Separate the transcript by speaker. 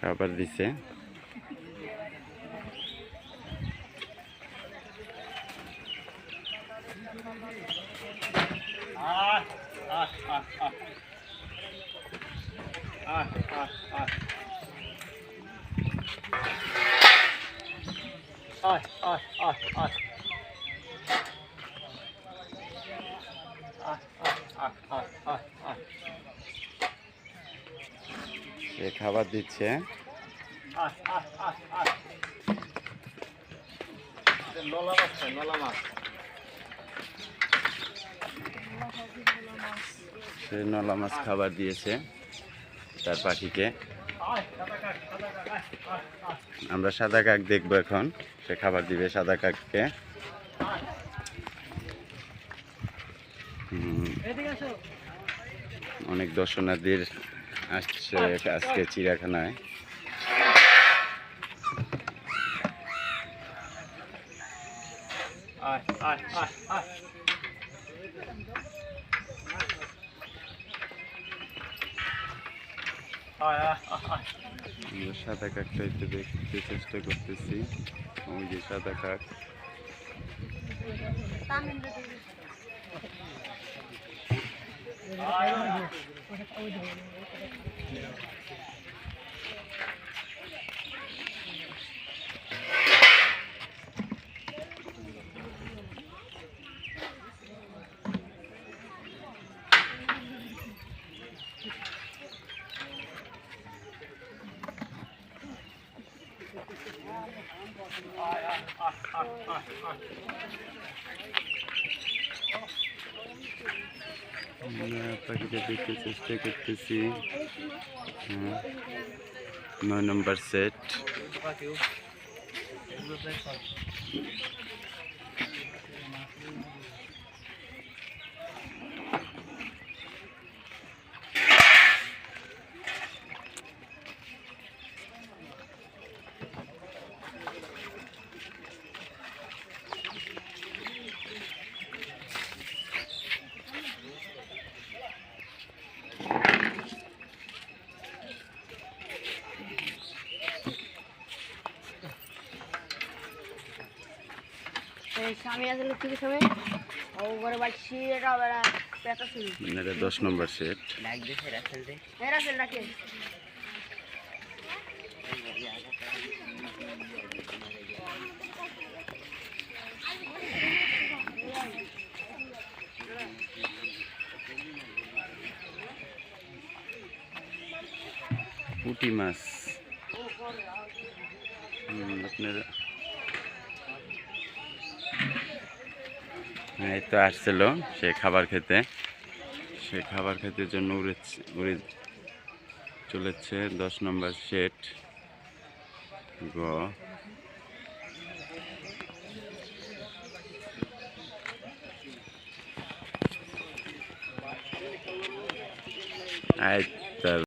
Speaker 1: খাবার দিছে।
Speaker 2: আয় আয় আয় আয়
Speaker 1: খাবার দিচ্ছে। সে নলা মাছ খাবার দিয়েছে তার পাখিকে। আমরা সাদা কাক দেখব এখন। সে খাবার দিবে সাদা কাককে। অনেক দর্শনার্থীর আসছে আজকে চিড়িয়াখানায়। সাদা কাকটা একটু দেখতে চেষ্টা করতেছি। ওই যে সাদা কাক Ah, ah, ah, ah, ah. পাখিটা দেখতে চেষ্টা করতেছি হ্যাঁ। নয় নম্বর সেট
Speaker 3: স্বামী আসলে কি স্বামী ও ঘরে বাড়ি সিটা বেড়া পেটা
Speaker 1: মানে শুনি এটা 10 নম্বর সেট। পুটি মাছ। আপনারা এই তো আসছিল সে খাবার খেতে। সে খাবার খেতে জন্য উড়ে উড়ে চলেছে দশ নম্বর সেট গ। আয়